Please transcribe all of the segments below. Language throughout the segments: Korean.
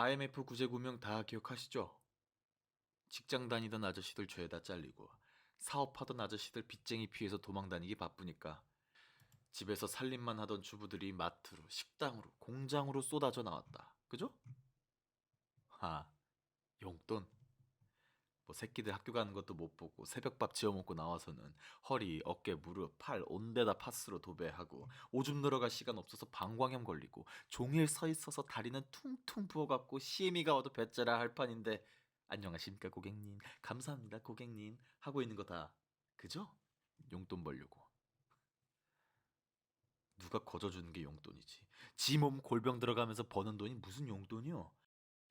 IMF 구제구명 다 기억하시죠? 직장 다니던 아저씨들 죄다 잘리고 사업하던 아저씨들 빚쟁이 피해서 도망다니기 바쁘니까 집에서 살림만 하던 주부들이 마트로 식당으로 공장으로 쏟아져 나왔다. 그죠? 아, 용돈. 뭐 새끼들 학교 가는 것도 못 보고 새벽밥 지어 먹고 나와서는 허리, 어깨, 무릎, 팔 온데다 파스로 도배하고 오줌 늘어갈 시간 없어서 방광염 걸리고 종일 서 있어서 다리는 퉁퉁 부어갖고 시애미가 와도 배째라 할 판인데 안녕하십니까 고객님. 감사합니다 고객님. 하고 있는 거 다 그죠? 용돈 벌려고. 누가 거저주는 게 용돈이지? 지 몸 골병 들어가면서 버는 돈이 무슨 용돈이요?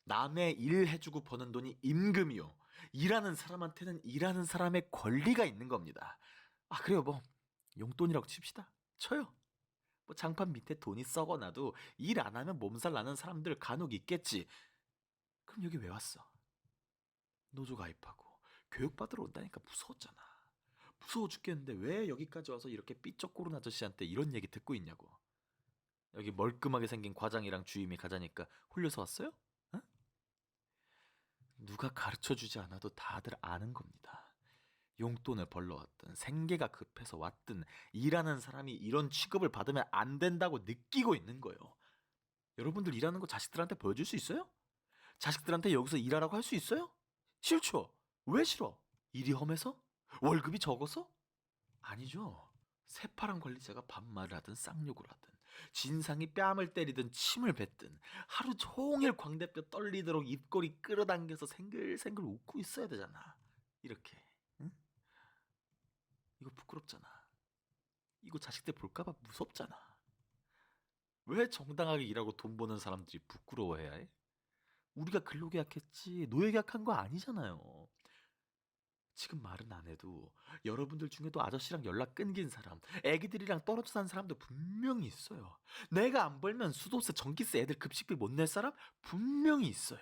남의 일 해주고 버는 돈이 임금이요 일하는 사람한테는 일하는 사람의 권리가 있는 겁니다 아 그래요 뭐 용돈이라고 칩시다 쳐요 뭐 장판 밑에 돈이 썩어나도 일 안 하면 몸살 나는 사람들 간혹 있겠지 그럼 여기 왜 왔어? 노조 가입하고 교육받으러 온다니까 무서웠잖아. 무서워 죽겠는데 왜 여기까지 와서 이렇게 삐쩍 고른 아저씨한테 이런 얘기 듣고 있냐고. 여기 멀끔하게 생긴 과장이랑 주임이 가자니까 홀려서 왔어요? 어? 누가 가르쳐 주지 않아도 다들 아는 겁니다. 용돈을 벌러 왔든 생계가 급해서 왔든 일하는 사람이 이런 취급을 받으면 안 된다고 느끼고 있는 거예요. 여러분들 일하는 거 자식들한테 보여줄 수 있어요? 자식들한테 여기서 일하라고 할 수 있어요? 싫죠. 왜 싫어? 일이 험해서? 월급이 적어서? 아니죠. 새파란 관리자가 반말을 하든 쌍욕을 하든 진상이 뺨을 때리든 침을 뱉든 하루 종일 광대뼈 떨리도록 입꼬리 끌어당겨서 생글생글 웃고 있어야 되잖아. 이렇게. 응? 이거 부끄럽잖아. 이거 자식들 볼까봐 무섭잖아. 왜 정당하게 일하고 돈 버는 사람들이 부끄러워해야 해? 우리가 근로계약했지 노예계약한 거 아니잖아요. 지금 말은 안 해도 여러분들 중에도 아저씨랑 연락 끊긴 사람, 애기들이랑 떨어져 산 사람도 분명히 있어요. 내가 안 벌면 수도세, 전기세, 애들 급식비 못 낼 사람 분명히 있어요.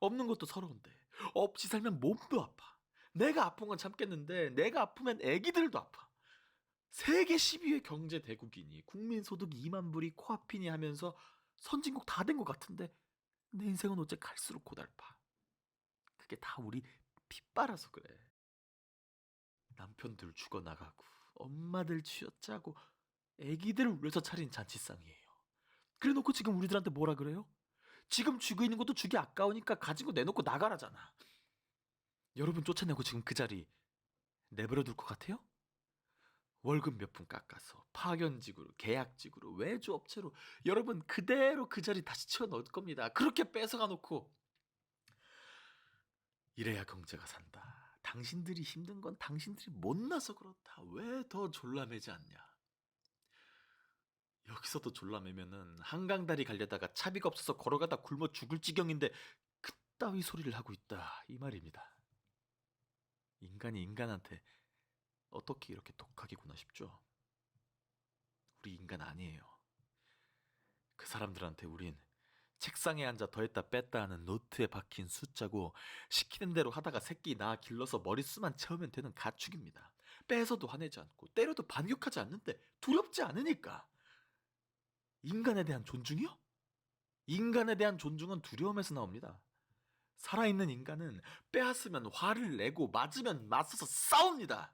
없는 것도 서러운데 없이 살면 몸도 아파. 내가 아픈 건 참겠는데 내가 아프면 애기들도 아파. 세계 10위의 경제 대국이니 국민 소득 2만 불이 코앞이니 하면서 선진국 다 된 것 같은데 내 인생은 어째 갈수록 고달파. 그게 다 우리 핏바라서 그래. 남편들 죽어나가고 엄마들 쥐어짜고 애기들 울려서 차린 잔치상이에요. 그래놓고 지금 우리들한테 뭐라 그래요? 지금 쥐고 있는 것도 주기 아까우니까 가지고 내놓고 나가라잖아. 여러분 쫓아내고 지금 그 자리 내버려 둘 것 같아요? 월급 몇 푼 깎아서 파견직으로 계약직으로 외주업체로 여러분 그대로 그 자리 다시 채워 넣을 겁니다. 그렇게 뺏어가 놓고 이래야 경제가 산다. 당신들이 힘든 건 당신들이 못나서 그렇다. 왜 더 졸라매지 않냐? 여기서도 졸라매면은 한강다리 갈려다가 차비가 없어서 걸어가다 굶어 죽을 지경인데 그따위 소리를 하고 있다 이 말입니다. 인간이 인간한테 어떻게 이렇게 독하기구나 싶죠. 우리 인간 아니에요. 그 사람들한테 우린 책상에 앉아 더했다 뺐다 하는 노트에 박힌 숫자고 시키는 대로 하다가 새끼 낳아 길러서 머릿수만 채우면 되는 가축입니다. 뺏어도 화내지 않고 때려도 반격하지 않는데 두렵지 않으니까. 인간에 대한 존중이요? 인간에 대한 존중은 두려움에서 나옵니다. 살아있는 인간은 빼앗으면 화를 내고 맞으면 맞서서 싸웁니다.